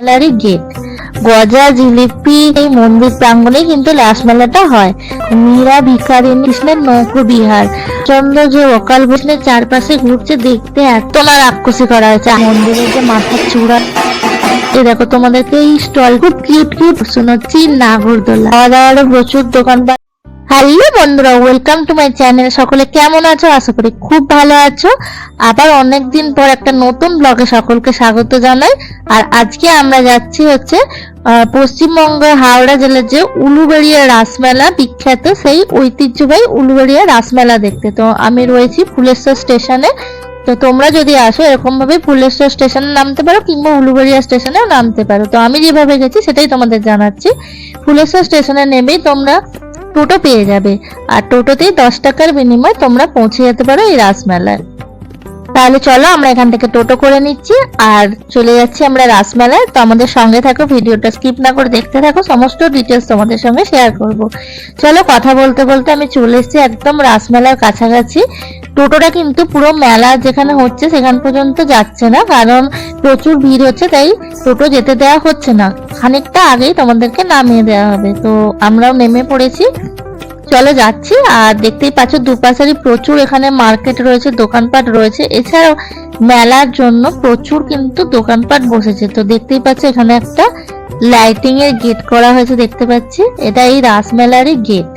মেলারই gate গজা, জিলিপি, এই মন্দির প্রাঙ্গণে কিন্তু রাস মেলাটা হয়। মীরা ভিকারিনী কৃষ্ণের নৌকো, বিহার। চন্দ্র যে অকাল বসনের চারপাশে ঘুরছে, দেখতে এত না রাক্ষসী করা হয়েছে। মন্দিরের যে মাথার চূড়া এই দেখো তোমাদেরকে এই স্টল খুব কিউট কিউট শোনাচ্ছি নাগরদোলা। খাওয়া দাওয়ারও প্রচুর দোকানপাট। হ্যালো বন্ধুরা ওয়েলকাম টু মাই চ্যানেল সকলে কেমন আছো? আশা করি খুব ভালো আছো। আবার অনেকদিন পর একটা নতুন ব্লগে সকলকে স্বাগত জানাই। আর আজকে আমরা যাচ্ছি হচ্ছে পশ্চিমবঙ্গের হাওড়া জেলার যে উলুবেড়িয়া রাসমেলা বিখ্যাত সেই ঐতিহ্যবাহী উলুবেড়িয়া রাসমেলা দেখতে। তো আমি রয়েছি ফুলেশ্বর স্টেশনে। তো তোমরা যদি আসো এরকম ভাবে ফুলেশ্বর স্টেশনে নামতে পারো কিংবা উলুবেড়িয়া স্টেশনেও নামতে পারো। তো আমি যেভাবে গেছি, সেটাই তোমাদের জানাচ্ছি। ফুলেশ্বর স্টেশনে নেমেই তোমরা টোটো পেয়ে যাবে। আর টোটোতেই দশ টাকার বিনিময়ে তোমরা পৌঁছে যেতে পারো এই রাসমেলায়। তাহলে চলো আমরা এখান থেকে টোটো করে নিচ্ছি। আর চলে যাচ্ছি আমরা রাসমেলায়। তো আমাদের সঙ্গে থাকো, ভিডিওটা স্কিপ না করে দেখতে থাকো। সমস্ত ডিটেলস তোমাদের সঙ্গে শেয়ার করব। চলো কথা বলতে বলতে আমি চলে এসেছি একদম রাসমেলার কাছাকাছি। টোটোটা কিন্তু পুরো মেলা যেখানে হচ্ছে সেখান পর্যন্ত যাচ্ছে না, কারণ প্রচুর ভিড় হচ্ছে, তাই টোটো যেতে দেওয়া হচ্ছে না। খানিকটা আগেই তোমাদেরকে নামিয়ে দেওয়া হবে। তো আমরাও নেমে পড়েছি। চলো যাচ্ছি, আর দেখতেই পাচ্ছ দুপাশারই প্রচুর এখানে মার্কেট রয়েছে, দোকানপাট রয়েছে। এছাড়াও মেলার জন্য প্রচুর কিন্তু দোকানপাট বসেছে। তো দেখতেই পাচ্ছ এখানে একটা লাইটিং এর গেট করা হয়েছে, দেখতে পাচ্ছি। এটা এই রাসমেলারই গেট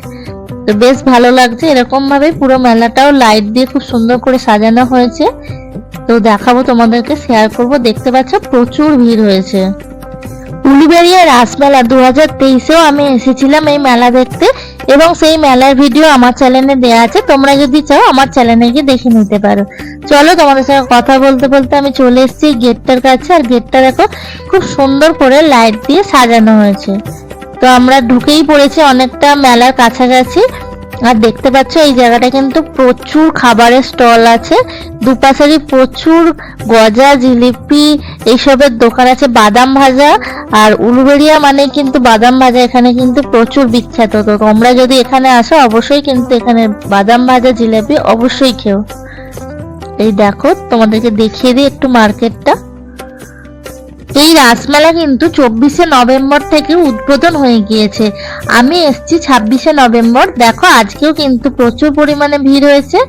তো বেশ ভালো লাগছে। এরকম ভাবে পুরো মেলাটাও লাইট দিয়ে খুব সুন্দর করে সাজানো হয়েছে। তো দেখাবো, তোমাদেরকে শেয়ার করব। দেখতে পাচ্ছ, প্রচুর ভিড় হয়েছে। উলুবেড়িয়া রাসমেলা দু হাজার তেইশেও আমি এসেছিলাম এই মেলা দেখতে এবং সেই মেলার ভিডিও আমার চ্যানেলে দেওয়া আছে। তোমরা যদি চাও, আমার চ্যানেলে গিয়ে দেখে নিতে পারো। চলো, তোমাদের সঙ্গে কথা বলতে বলতে আমি চলে এসেছি গেটটার কাছে। আর গেটটা দেখো, খুব সুন্দর করে লাইট দিয়ে সাজানো হয়েছে। তো আমরা ঢুকেই পড়েছি, অনেকটা মেলার কাছাকাছি। আর দেখতে পাচ্ছ, এই জায়গাটা কিন্তু প্রচুর খাবারের স্টল আছে। দুপাশারই প্রচুর গজা, জিলিপি, এইসবের দোকান আছে, বাদাম ভাজা আর উলুবেড়িয়া মানে কিন্তু বাদাম ভাজা, এখানে কিন্তু প্রচুর বিখ্যাত। তো তোমরা যদি এখানে আসো, অবশ্যই কিন্তু এখানে বাদাম ভাজা, জিলিপি অবশ্যই খেও। এই দেখো, তোমাদেরকে দেখিয়ে দিই একটু মার্কেটটা। এই রাসমেলা কিন্তু চব্বিশে নভেম্বর থেকে উদ্বোধন হয়ে গিয়েছে। আমি এসেছি ছাব্বিশে নভেম্বর। দেখো, আজকেও কিন্তু প্রচুর পরিমাণে ভিড় হয়েছে।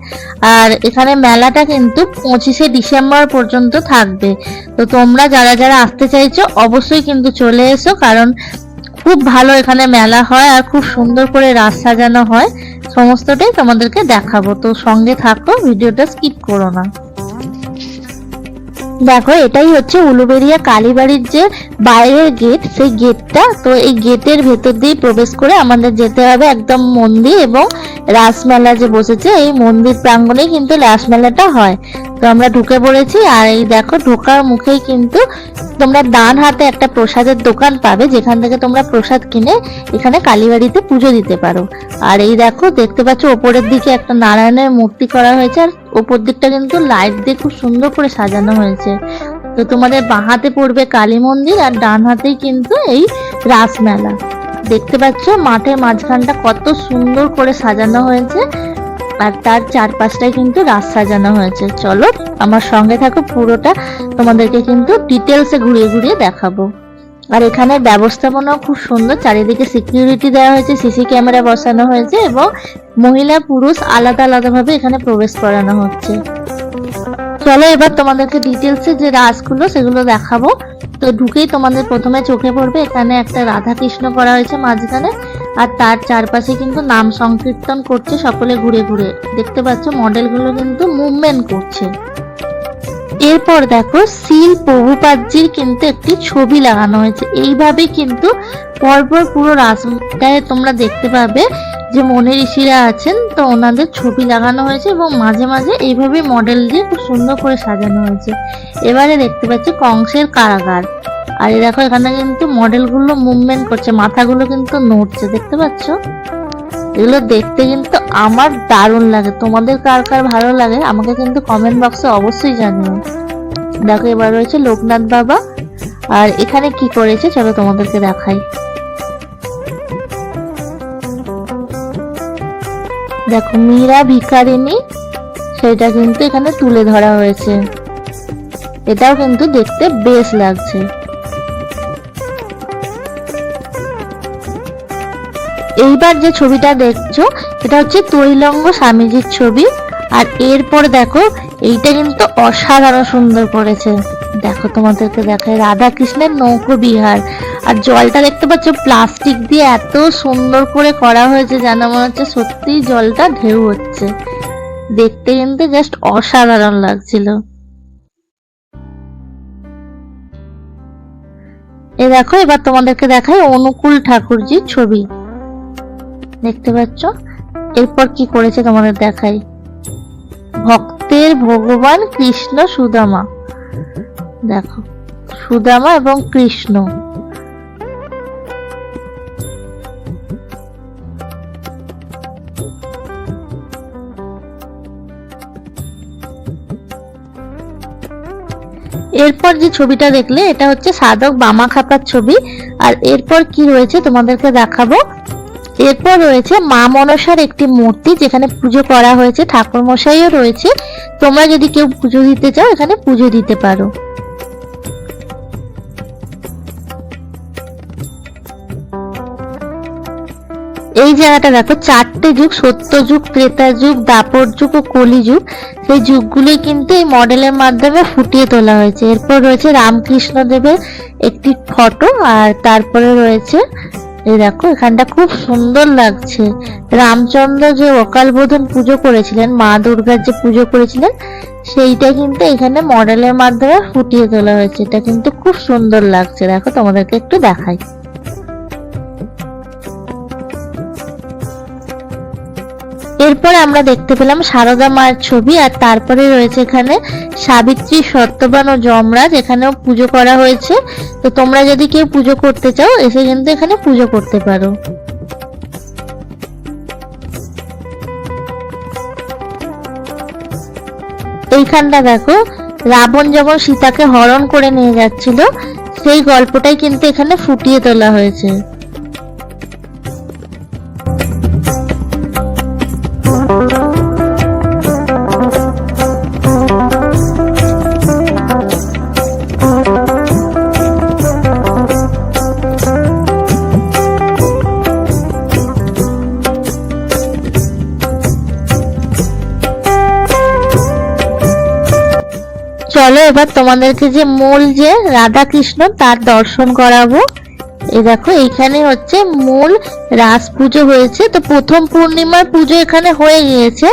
আর এখানে মেলাটা কিন্তু পঁচিশে ডিসেম্বর পর্যন্ত থাকবে। তো তোমরা যারা যারা আসতে চাইছো, অবশ্যই কিন্তু চলে এসো, কারণ খুব ভালো এখানে মেলা হয় আর খুব সুন্দর করে রাস সাজানো হয়। সমস্তটাই তোমাদেরকে দেখাবো। তো সঙ্গে থাকো, ভিডিওটা স্কিপ করো না। দেখো, এটাই হচ্ছে উলুবেড়িয়া কালীবাড়ির যে বাইরের গেট, সেই গেটটা। তো এই গেটের ভেতর দিয়ে প্রবেশ করে আমাদের যেতে হবে একদম মন্দির এবং রাসমেলা যে বসেছে, এই মন্দির প্রাঙ্গণেই কিন্তু রাসমেলাটা হয়। তো আমরা ঢুকে পড়েছি, আর এই দেখো, ঢোকার মুখেই কিন্তু তোমরা ডান হাতে একটা প্রসাদের দোকান পাবে, যেখান থেকে তোমরা প্রসাদ কিনে এখানে কালীবাড়িতে পুজো দিতে পারো। আর এই দেখো, দেখতে পাচ্ছ, ওপরের দিকে একটা নারায়ণের মূর্তি করা হয়েছে, আর ওপর দিকটা কিন্তু লাইট দিয়ে খুব সুন্দর করে সাজানো হয়েছে। তো তোমাদের বাঁ হাতে পড়বে কালী মন্দির আর ডান হাতেই কিন্তু এই রাসমেলা দেখতে পাচ্ছ মাঠের মাঝখানটা কত সুন্দর করে সাজানো হয়েছে আর তার চারপাশটায় কিন্তু রাস সাজানো হয়েছে। চলো আমার সঙ্গে থাকো, পুরোটা তোমাদেরকে কিন্তু ডিটেলসে ঘুরিয়ে ঘুরিয়ে দেখাবো। আর এখানে ব্যবস্থাপনাও খুব সুন্দর। চারিদিকে সিকিউরিটি দেওয়া হয়েছে সিসি ক্যামেরা বসানো হয়েছে এবং মহিলা পুরুষ আলাদা আলাদা ভাবে এখানে প্রবেশ করানো হচ্ছে। চলো এবার তোমাদেরকে ডিটেলসে যে রাসগুলো সেগুলো দেখাবো। তো ঢুকেই তোমাদের প্রথমে চোখে পড়বে, এখানে একটা রাধা কৃষ্ণ করা হয়েছে মাঝখানে আর তার চারপাশে কিন্তু নাম সংকীর্তন করছে সকলে ঘুরে ঘুরে। দেখতে পাচ্ছ মডেলগুলো কিন্তু মুভমেন্ট করছে। এরপর দেখো শিল প্রভুপাদজির কিন্তু একটি ছবি লাগানো হয়েছে। এইভাবে কিন্তু পরপর পুরো রাস্তায় তোমরা দেখতে পাবে যে মনে ঋষিরা আছেন, তো ওনাদের ছবি লাগানো হয়েছে এবং মাঝে মাঝে এইভাবে মডেল দিয়ে খুব সুন্দর করে সাজানো হয়েছে। এবারে দেখতে পাচ্ছি কংসের কারাগার। আর দেখো, এখানে কিন্তু মডেলগুলো মুভমেন্ট করছে, মাথাগুলো কিন্তু নড়ছে, দেখতে পাচ্ছ? এগুলো দেখতে কিন্তু আমার দারুণ লাগে। তোমাদের কার কার ভালো লাগে, আমাকে কিন্তু কমেন্ট বক্সে অবশ্যই জানিও। দেখো, এবার রয়েছে লোকনাথ বাবা। আর এখানে কি করেছে চলো তোমাদেরকে দেখাই। দেখো, মীরা ভিকারিনী সেটা কিন্তু এখানে তুলে ধরা হয়েছে। এটাও কিন্তু দেখতে বেশ লাগছে। এইবার যে ছবিটা দেখছ, এটা হচ্ছে তৈলঙ্গ স্বামীজির ছবি। আর এরপর দেখো এইটা কিন্তু অসাধারণ সুন্দর করেছে। দেখো তোমাদেরকে দেখায় রাধা কৃষ্ণের নৌকো বিহার। আর জলটা দেখতে পাচ্ছ, প্লাস্টিক দিয়ে এত সুন্দর করে করা হয়েছে যেন মনে হচ্ছে সত্যিই জলটা ঢেউ হচ্ছে। দেখতে কিন্তু জাস্ট অসাধারণ লাগছিল। এ দেখো, এবার তোমাদেরকে দেখাই অনুকূল ঠাকুরজির ছবি। দেখতে পাচ্ছ, এরপর কি করেছে তোমাদের দেখাই। ভক্তের ভগবান কৃষ্ণ সুদামা। দেখো, সুদামা এবং কৃষ্ণ। এরপর যে ছবিটা দেখলে, এটা হচ্ছে সাধক বামা খাপার ছবি। আর এরপর কি রয়েছে তোমাদেরকে দেখাবো? এরপর রয়েছে মা মনসার একটি মূর্তি যেখানে পুজো করা হয়েছে ঠাকুর মশাইও রয়েছে। তোমরা যদি কেউ পুজো দিতে চাও, এখানে পুজো দিতে পারো। এই জায়গাটা দেখো, চারটে যুগ, সত্য যুগ, ত্রেতা যুগ, দাপর যুগ ও কলি যুগ। সেই যুগগুলোই কিন্তু এই মডেলের মাধ্যমে ফুটিয়ে তোলা হয়েছে। এরপর রয়েছে রামকৃষ্ণ দেবের একটি ফটো আর তারপরে রয়েছে এই দেখো, এখানটা খুব সুন্দর লাগছে। রামচন্দ্র যে অকাল বোধন পুজো করেছিলেন, মা দুর্গার যে পুজো করেছিলেন, সেইটা কিন্তু এখানে মডেলের মাধ্যমে ফুটিয়ে তোলা হয়েছে। এটা কিন্তু খুব সুন্দর লাগছে। দেখো, তোমাদেরকে একটু দেখাই। এরপরে আমরা দেখতে পেলাম সারদা মায়ের ছবি, আর তারপরে রয়েছে এখানে সাবিত্রী সত্যবান ও যমরাজ, এখানেও পুজো করা হয়েছে। তো তোমরা যদি কেউ পুজো করতে চাও, এসে কিন্তু এখানে পুজো করতে পারো। এইখানটা দেখো, রাবণ যখন সীতাকে হরণ করে নিয়ে যাচ্ছিল, সেই গল্পটাই কিন্তু এখানে ফুটিয়ে তোলা হয়েছে। চলো, এবার তোমাদেরকে যে মূল যে রাধা কৃষ্ণ তার দর্শন করাবো। এই দেখো, এইখানে হচ্ছে মূল রাস পুজো হয়েছে। তো প্রথম পূর্ণিমার পুজো এখানে হয়ে গিয়েছে।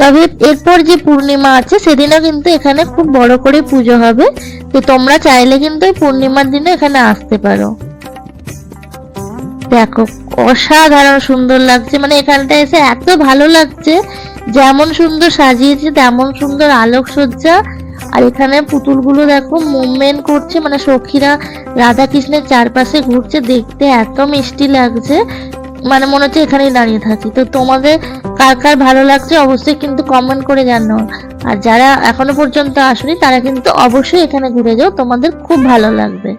তবে এরপর যে পূর্ণিমা আছে, সেদিনও কিন্তু এখানে খুব বড় করে পুজো হবে। তো তোমরা চাইলে কিন্তু এই পূর্ণিমার দিনে এখানে আসতে পারো। দেখো, অসাধারণ সুন্দর লাগছে। মানে এখানটা এসে এত ভালো লাগছে। যেমন সুন্দর সাজিয়েছে, তেমন সুন্দর আলোকসজ্জা। আর এখানে পুতুলগুলো দেখো মুভমেন্ট করছে মানে সখীরা রাধা কৃষ্ণের চারপাশে ঘুরছে, দেখতে এত মিষ্টি লাগছে। মানে মনে হচ্ছে এখানেই দাঁড়িয়ে থাকি। তো তোমাদের কার কার ভালো লাগছে অবশ্যই কিন্তু কমেন্ট করে জানো আর যারা এখনও পর্যন্ত আসেনি, তারা কিন্তু অবশ্যই এখানে ঘুরে যাও, তোমাদের খুব ভালো লাগবে।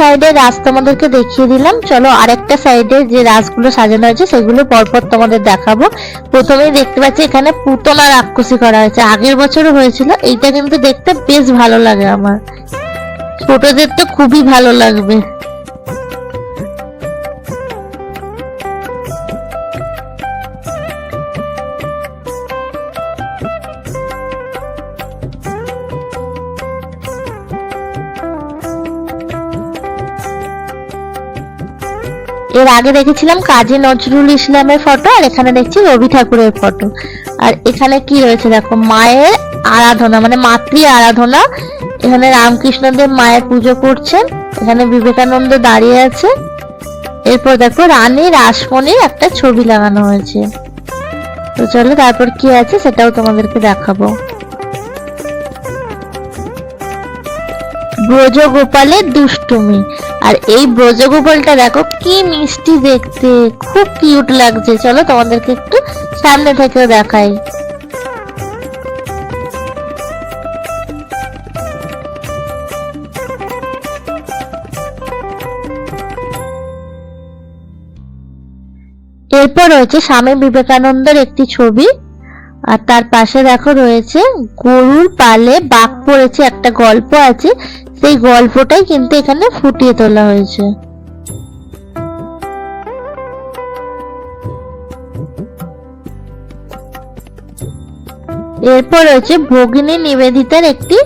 সাইডে রাস তোমাদেরকে দেখিয়ে দিলাম। চলো আরেকটা সাইডে যে রাসগুলো সাজানো হয়েছে, সেগুলো পরপর তোমাদের দেখাবো। প্রথমেই দেখতে পাচ্ছি এখানে পুতনা রাক্ষসী করা হয়েছে। আগের বছরও হয়েছিল। এইটা কিন্তু দেখতে বেশ ভালো লাগে আমার। ছোটদের তো খুবই ভালো লাগবে। এর আগে দেখেছিলাম কাজী নজরুল ইসলামের ফটো, আর এখানে দেখছি রবি ঠাকুরের ফটো। আর এখানে কি রয়েছে দেখো, মায়ের আরাধনা মানে মাতৃ আরাধনা। এখানে রামকৃষ্ণদেব মায়ের পুজো করছেন, এখানে বিবেকানন্দ দাঁড়িয়ে আছে। এরপর দেখো, রানী রাসমণির একটা ছবি লাগানো হয়েছে। তো চলো, তারপর কি আছে সেটাও তোমাদেরকে দেখাবো। ব্রজগোপালের দুষ্টুমি। আর এই ব্রজগোপালটা দেখো কি মিষ্টি দেখতে, খুব কিউট লাগছে। চলো তোমাদেরকে একটু সামনে থেকে দেখাই। এরপর রয়েছে স্বামী বিবেকানন্দের একটি ছবি। আর তার পাশে দেখো রয়েছে, গরুর পালে বাঘ পড়েছে, একটা গল্প আছে। সেই গল্পটাই কিন্তু এখানে ফুটিয়ে তোলা হয়েছে। এরপর রয়েছে ভগিনী নিবেদিতার একটি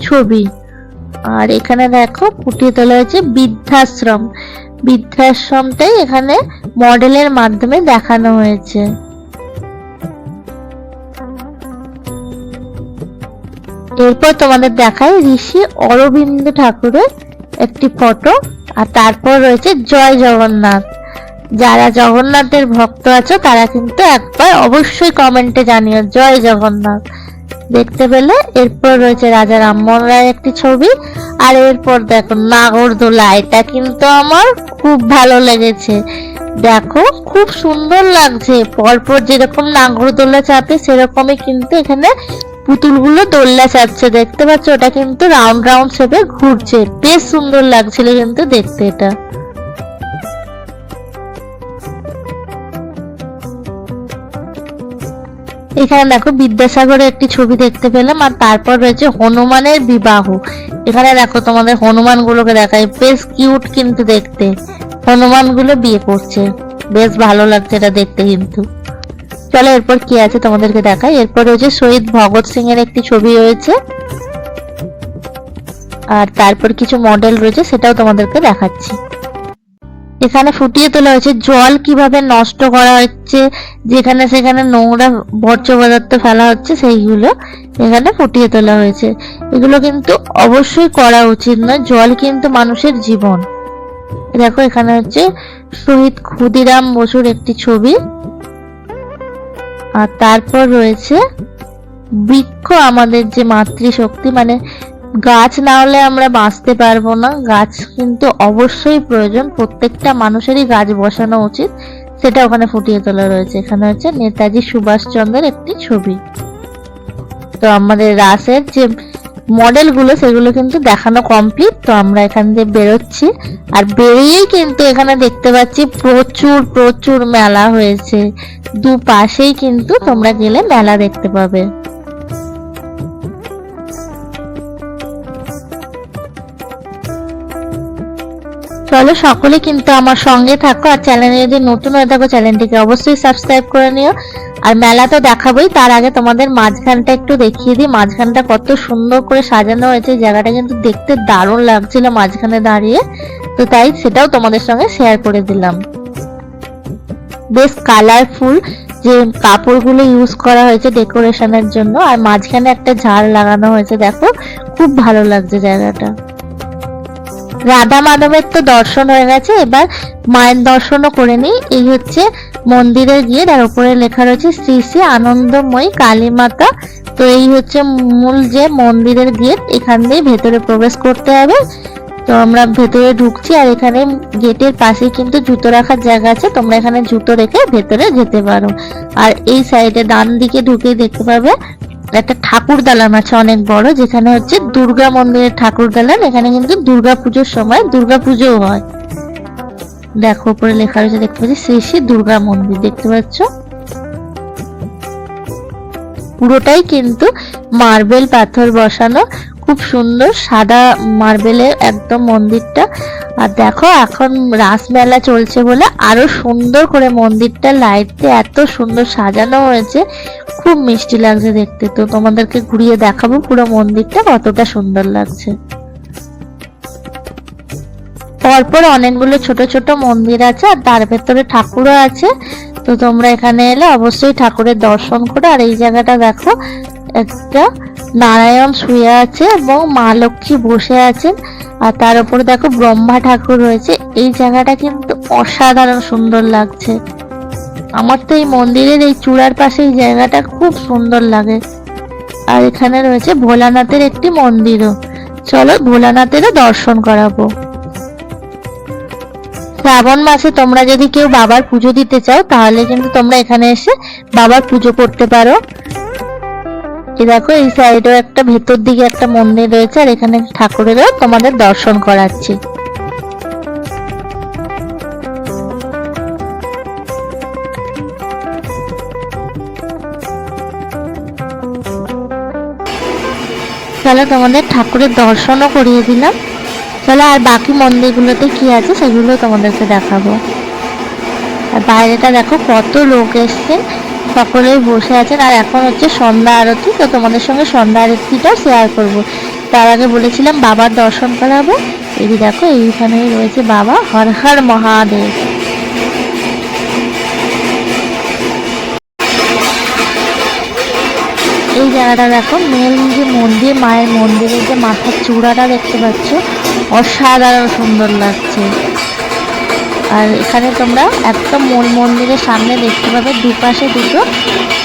ছবি। আর এখানে দেখো, ফুটিয়ে তোলা হয়েছে বৃদ্ধাশ্রম। বৃদ্ধাশ্রমটাই এখানে মডেলের মাধ্যমে দেখানো হয়েছে। এরপর তোমাদের দেখায় ঋষি অরবিন্দ ঠাকুরের একটি ফটো, আর তারপর রয়েছে জয় জগন্নাথ। যারা জগন্নাথের ভক্ত আছো, তারা কিন্তু একবার অবশ্যই কমেন্টে জানিও, জয় জগন্নাথ। দেখতে পেলে, এরপর রয়েছে রাজা রামমোহন রায়ের একটি ছবি, আর এরপর দেখো নাগরদোলা, এটা কিন্তু আমার খুব ভালো লেগেছে। দেখো, খুব সুন্দর লাগছে, পরপর যেরকম নাগরদোলা চাপে, সেরকমই কিন্তু এখানে পুতুলগুলো দোল্লা চাপছে দেখতে পাচ্ছ, ওটা কিন্তু রাউন্ড রাউন্ড শেপে ঘুরছে। বেশ সুন্দর লাগছিল কিন্তু দেখতে এটা। এখানে দেখো বিদ্যাসাগরের একটি ছবি দেখতে পেলাম, আর তারপর রয়েছে হনুমানের বিবাহ। এখানে দেখো তোমাদের হনুমান গুলোকে দেখায় বেশ কিউট কিন্তু দেখতে। হনুমানগুলো বিয়ে করছে। বেশ ভালো লাগছে এটা দেখতে কিন্তু। চলো এরপর কি আছে তোমাদেরকে দেখাই? এরপর রয়েছে শহীদ ভগৎ সিং এর একটি ছবি রয়েছে। আর তারপর কিছু মডেল রয়েছে, সেটাও তোমাদেরকে দেখাচ্ছি। এখানে ফুটিয়ে তোলা হয়েছে জল কীভাবে নষ্ট করা হচ্ছে, যেখানে সেখানে নোংরা বর্জ্য পদার্থ ফেলা হচ্ছে, সেইগুলো এখানে ফুটিয়ে তোলা হয়েছে। এগুলো কিন্তু অবশ্যই করা উচিত নয়, জল কিন্তু মানুষের জীবন। দেখো এখানে হচ্ছে শহীদ ক্ষুদিরাম বসুর একটি ছবি। আর তারপর রয়েছে বৃক্ষ আমাদের যে মাতৃশক্তি মানে গাছ না হলে আমরা বাঁচতে পারব না। গাছ কিন্তু অবশ্যই প্রয়োজন, প্রত্যেকটা মানুষেরই গাছ বসানো উচিত। সেটা ওখানে ফুটিয়ে তোলা রয়েছে। এখানে হচ্ছে নেতাজি সুভাষচন্দ্রের একটি ছবি। তো আমাদের রাসের যে মডেলগুলো সেগুলো কিন্তু দেখানো কমপ্লিট তো আমরা এখান দিয়ে বেরোচ্ছি। আর বেরিয়েই কিন্তু এখানে দেখতে পাচ্ছি প্রচুর প্রচুর মেলা হয়েছে। দু পাশেই কিন্তু তোমরা গেলে মেলা দেখতে পাবে। চলো সকলে কিন্তু আমার সঙ্গে থাকো, আর চ্যানেলে যদি নতুন হয়ে থাকো চ্যানেলটিকে অবশ্যই সাবস্ক্রাইব করে নিও। আর মেলা তো দেখাবোই, তার আগে তোমাদের মাঝখানটা একটু দেখিয়ে দিই। মাঝখানটা কত সুন্দর করে সাজানো হয়েছে জায়গাটা কিন্তু দেখতে দারুণ লাগছিল মাঝখানে দাঁড়িয়ে। তো তাই সেটাও তোমাদের সঙ্গে শেয়ার করে দিলাম। বেশ কালারফুল যে কাপড়গুলো ইউজ করা হয়েছে ডেকোরেশনের জন্য, আর মাঝখানে একটা ঝাড় লাগানো হয়েছে, দেখো, খুব ভালো লাগছে জায়গাটা। রাধা মাধবের তো দর্শন হয়ে গেছে, এবার মায়ের দর্শনও করে নিই, এই হচ্ছে মন্দিরে গিয়ে তার উপরে লেখা রয়েছে শ্রী শ্রী আনন্দময়ী কালী মাতা তো এই হচ্ছে মূল যে মন্দিরের গেট, এখান দিয়ে ভেতরে প্রবেশ করতে হবে। তো আমরা ভেতরে ঢুকছি আর এখানে গেটের পাশে কিন্তু জুতো রাখার জায়গা আছে। তোমরা এখানে জুতো রেখে ভেতরে যেতে পারো। আর এই সাইডে ডান দিকে ঢুকে দেখতে পাবে একটা ঠাকুর দালান আছে অনেক বড়, যেখানে হচ্ছে দুর্গা মন্দিরের ঠাকুর দালান। এখানে কিন্তু দুর্গা পুজোর সময় দুর্গা পুজোও হয়। দেখো, উপরে লেখা রয়েছে, দেখতে পাচ্ছি শ্রী শ্রী দুর্গা মন্দির, দেখতে পাচ্ছ? পুরোটাই কিন্তু মার্বেল পাথর বসানো, খুব সুন্দর সাদা মার্বেলের একদম মন্দিরটা। আর দেখো, এখন রাসমেলা চলছে বলে আরও সুন্দর করে মন্দিরটা লাইট দিয়ে এত সুন্দর সাজানো হয়েছে। খুব মিষ্টি লাগছে দেখতে। তো তোমাদেরকে ঘুরিয়ে দেখাবো পুরো মন্দিরটা কতটা সুন্দর লাগছে। পরপর অনেকগুলো ছোট ছোট মন্দির আছে আর তার ভেতরে ঠাকুরও আছে। তো তোমরা এখানে এলে অবশ্যই ঠাকুরের দর্শন করো। আর এই জায়গাটা দেখো, একটা নারায়ণ শুয়ে আছে এবং মা লক্ষ্মী বসে আছেন। আর তার উপরে দেখো ব্রহ্মা ঠাকুর রয়েছে। এই জায়গাটা কিন্তু অসাধারণ সুন্দর লাগছে। আমার তো এই মন্দিরের এই চূড়ার পাশে এই জায়গাটা খুব সুন্দর লাগে। আর এখানে রয়েছে ভোলানাথের একটি মন্দিরও। চলো ভোলানাথেরও দর্শন করাবো। শ্রাবণ মাসে তোমরা যদি কেউ বাবার পুজো দিতে চাও, তাহলে কিন্তু তোমরা এখানে এসে বাবার পুজো করতে পারো। এই দেখো, এই সাইডেও একটা, ভেতর দিকে একটা মন্দির রয়েছে, আর এখানে ঠাকুরেরও তোমাদের দর্শন করাচ্ছি। তাহলে তোমাদের ঠাকুরের দর্শনও করিয়ে দিলাম। চলো আর বাকি মন্দিরগুলোতে কি আছে সেগুলো তোমাদেরকে দেখাবো। আর বাইরেটা দেখো, কত লোক এসছে, সকলেই বসে আছেন। আর এখন হচ্ছে সন্ধ্যা আরতি, তো তোমাদের সঙ্গে সন্ধ্যা আরতিটা শেয়ার করব। তার আগে বলেছিলাম বাবার দর্শন করাবো। এই দেখো, এইখানেই রয়েছে বাবা হর হর মহাদেব। এই জায়গাটা দেখো, মেন যে মন্দির, মায়ের মন্দিরের যে মাথার চূড়াটা দেখতে পাচ্ছ, অসাধারণ সুন্দর লাগছে। আর এখানে তোমরা একদম মূল মন্দিরের সামনে দেখতে পাবে দুপাশে দুটো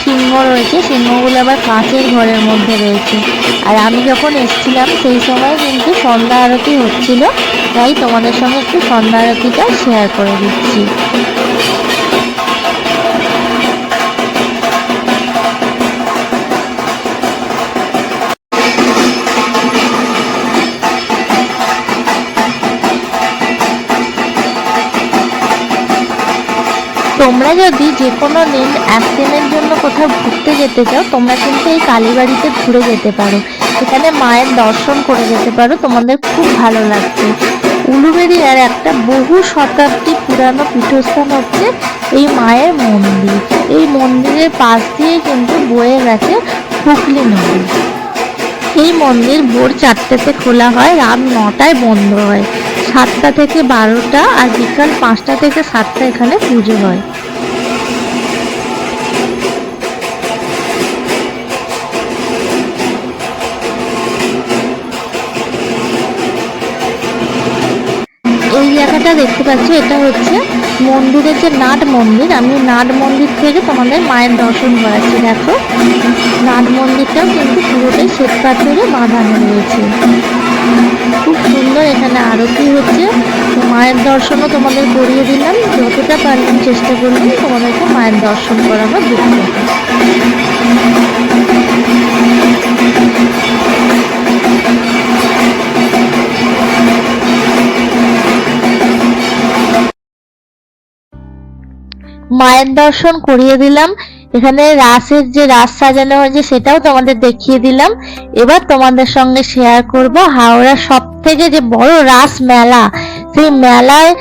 সিংহ রয়েছে। সিংহগুলো আবার কাঁচের ঘরের মধ্যে রয়েছে। আর আমি যখন এসেছিলাম, সেই সময় কিন্তু সন্ধ্যা আরতি হচ্ছিল। তাই তোমাদের সঙ্গে একটু সন্ধ্যা আরতিটা শেয়ার করে দিচ্ছি। তোমরা যদি যে কোনো দিন একদিনের জন্য কোথাও ঘুরতে যেতে চাও, তোমরা কিন্তু এই কালীবাড়িতে ঘুরে যেতে পারো। এখানে মায়ের দর্শন করে যেতে পারো। তোমাদের খুব ভালো লাগবে উলুবেড়িয়ার একটা বহু শতাব্দী পুরানো পীঠস্থান হচ্ছে এই মায়ের মন্দির। এই মন্দিরের পাশ দিয়ে কিন্তু বয়ে গেছে হুগলি নদী। এই মন্দির ভোর চারটেতে খোলা হয়, রাত নটায় বন্ধ হয়। সাতটা থেকে বারোটা আর বিকাল পাঁচটা থেকে সাতটা এখানে পুজো হয়। এই জায়গাটা দেখতে পাচ্ছি, এটা হচ্ছে মন্দিরের যে নাট মন্দির। আমি নাট মন্দির থেকে তোমাদের মায়ের দর্শন করাচ্ছি, দেখো। নাট মন্দিরটাও কিন্তু পুরোটাই শ্বেত পাথরে বাঁধানো রয়েছে। খুব সুন্দর এখানে আরতি হচ্ছে। মায়ের দর্শনও তোমাদের করিয়ে দিলাম। যতটা পারলাম চেষ্টা করলাম তোমাদেরকে মায়ের দর্শন করানো দেখতে মায়ের দর্শন করিয়ে দিলাম। এখানে রাসের যে রাস সাজানো হয়েছে সেটাও তোমাদের দেখিয়ে দিলাম। এবার তোমাদের সঙ্গে শেয়ার করব হাওড়া সব থেকে যে বড় রাস মেলা। সেই মেলায়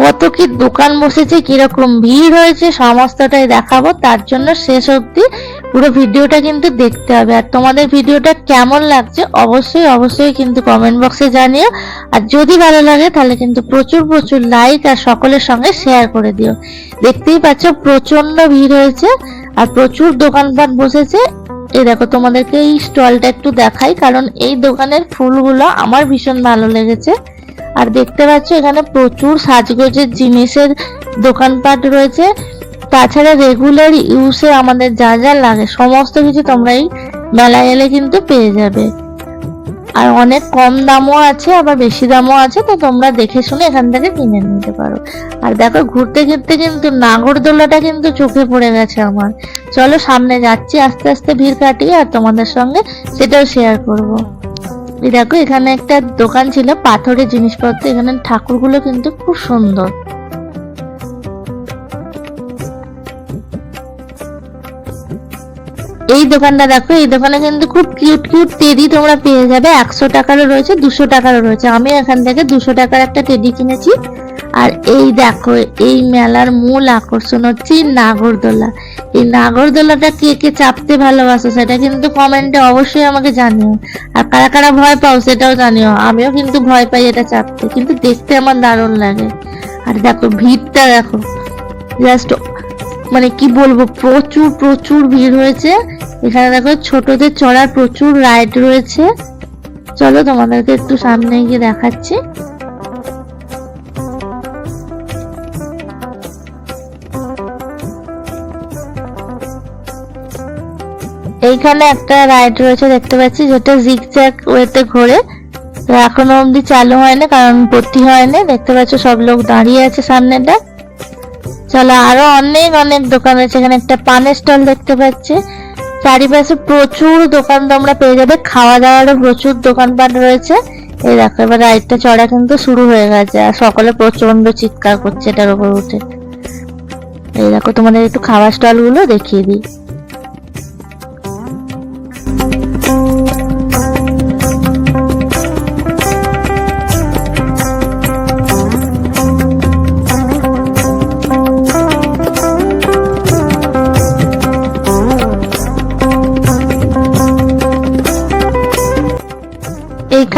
কত কি দোকান বসেছে, কীরকম ভিড় হয়েছে, সমস্তটাই দেখাবো। তার জন্য শেষ অবধি পুরো ভিডিওটা কিন্তু দেখতে হবে। আর তোমাদের ভিডিওটা কেমন লাগছে অবশ্যই অবশ্যই কিন্তু কমেন্ট বক্সে জানিও। আর যদি ভালো লাগে তাহলে কিন্তু প্রচুর প্রচুর লাইক আর সকলের সঙ্গে শেয়ার করে দিও। দেখতেই পাচ্ছ প্রচণ্ড ভিড় হয়েছে আর প্রচুর দোকানপাট বসেছে। এই দেখো তোমাদেরকে এই স্টলটা একটু দেখাই, কারণ এই দোকানের ফুলগুলো আমার ভীষণ ভালো লেগেছে। আর দেখতে পাচ্ছ এখানে প্রচুর সাজগোজের জিনিসের দোকানপাট রয়েছে। তাছাড়া রেগুলার ইউজে আমাদের যা যা লাগে, সমস্ত কিছু তোমরা এই মেলায় এলে কিন্তু পেয়ে যাবে। আর অনেক কম দামও আছে, আবার বেশি দামও আছে, তো তোমরা দেখে শুনে এখান থেকে কিনে নিতে পারো। আর দেখো, ঘুরতে ঘুরতে কিন্তু নাগরদোলাটা কিন্তু চোখে পড়ে গেছে আমার। চলো সামনে যাচ্ছি, আস্তে আস্তে ভিড় কাটিয়ে আর তোমাদের সঙ্গে সেটাও শেয়ার করব। এই দেখো, এখানে একটা দোকান ছিল, পাথরের জিনিসপত্র, এখানে ঠাকুরগুলো কিন্তু খুব সুন্দর। এই দোকানটা দেখো, এই দোকানে কিন্তু খুব কিউট কিউট টেডি তোমরা পেয়ে যাবে। একশো টাকারও রয়েছে, দুশো টাকারও রয়েছে। আমি এখান থেকে দুশো টাকার একটা টেডি কিনেছি। আর এই দেখো, এই মেলার মূল আকর্ষণ হচ্ছে নাগরদোলা। এই নাগরদোলাটা কে কে চাপতে ভালোবাসো সেটা কিন্তু কমেন্টে অবশ্যই আমাকে জানিও। আর কারা কারা ভয় পাও সেটাও জানিও। আমিও কিন্তু ভয় পাই এটা চাপতে, কিন্তু দেখতে আমার দারুণ লাগে। আর দেখো, ভিড়টা দেখো জাস্ট মানে কি বলব, প্রচুর প্রচুর ভিড় হয়েছে। এখানে দেখো ছোটদের চড়ার প্রচুর রাইড রয়েছে। চলো তোমাদেরকে একটু সামনে গিয়ে দেখাচ্ছি। এইখানে একটা রাইড রয়েছে, দেখতে পাচ্ছি, যেটা জিগজ্যাগ ওয়েতে ঘোরে। এখনও অবধি চালু হয়নি, কারণ ভর্তি হয়নি। দেখতে পাচ্ছ সব লোক দাঁড়িয়ে আছে সামনেটা। চলো, আরও অনেক অনেক দোকান আছে। এখানে একটা পানের স্টল দেখতে পাচ্ছি। চারিপাশে প্রচুর দোকান তোমরা পেয়ে যাবে। খাওয়া দাওয়ারও প্রচুর দোকানপাট রয়েছে। এই দেখো, এবার রাইডটা চড়া কিন্তু শুরু হয়ে গেছে। আর সকলে প্রচণ্ড চিৎকার করছে এটার উপর উঠে। এই দেখো, তোমাদের একটু খাওয়ার স্টলগুলো দেখিয়ে দিই।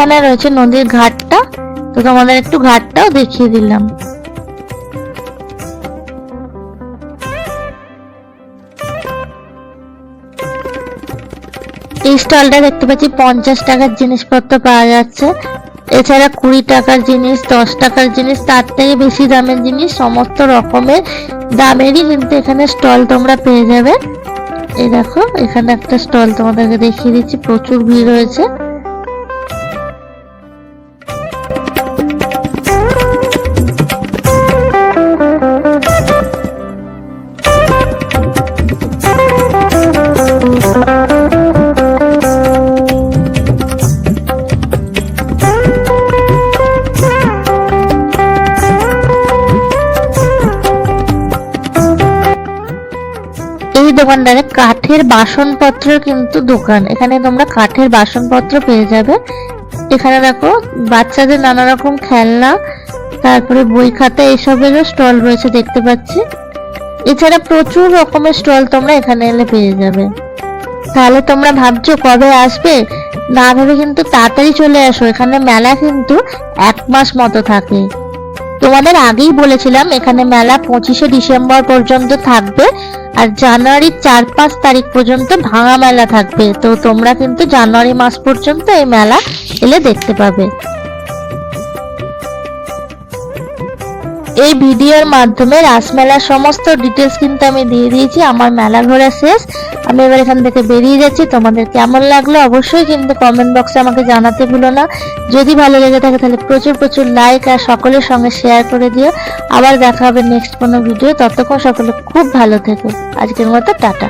এইখানে রয়েছে নদীর ঘাটটা, তো তোমাদের একটু ঘাটটাও দেখিয়ে দিলাম। এই স্টলটা দেখতে পাচ্ছি, পঞ্চাশ টাকার জিনিসপত্র পাওয়া যাচ্ছে। এছাড়া কুড়ি টাকার জিনিস, দশ টাকার জিনিস, তার থেকে বেশি দামের জিনিস, সমস্ত রকমের দামেরই কিন্তু এখানে স্টল তোমরা পেয়ে যাবে। এই দেখো, এখানে একটা স্টল তোমাদেরকে দেখিয়ে দিচ্ছি, প্রচুর ভিড় রয়েছে। কাঠের বাসনপত্রের কিন্তু দোকান। এখানে তোমরা কাঠের বাসনপত্র পেয়ে যাবে। এখানে দেখো, বাচ্চাদের নানা রকম খেলনা, তারপরে বই খাতা, এসবেরও স্টল রয়েছে দেখতে পাচ্ছি। এছাড়া প্রচুর রকমের স্টল তোমরা এখানে এলে পেয়ে যাবে। তাহলে তোমরা ভাবছ কবে আসবে? না ভেবে কিন্তু তাড়াতাড়ি চলে আসো। এখানে মেলা কিন্তু এক মাস মতো থাকে। তোমাদের আগেই বলেছিলাম এখানে মেলা পঁচিশে ডিসেম্বর পর্যন্ত থাকবে আর জানুয়ারির চার পাঁচ তারিখ পর্যন্ত ভাঙা মেলা থাকবে। তো তোমরা কিন্তু জানুয়ারি মাস পর্যন্ত এই মেলা এলে দেখতে পাবে। এই ভিডিওর মাধ্যমে রাসমেলার সমস্ত ডিটেলস কিন্তু আমি দিয়ে দিয়েছি, আমার মেলা ঘোরা শেষ। আমি এবার এখান থেকে বেরিয়ে যাচ্ছি, তোমাদের কেমন লাগল অবশ্যই কিন্তু কমেন্ট বক্সে আমাকে জানাতে ভুলো না। যদি ভালো লেগে থাকে তাহলে প্রচুর প্রচুর লাইক আর সকলের সঙ্গে শেয়ার করে দিও। আবার দেখা হবে নেক্সট কোনো ভিডিও ততক্ষণ সকলে খুব ভালো থেকো। আজকের মতো টাটা।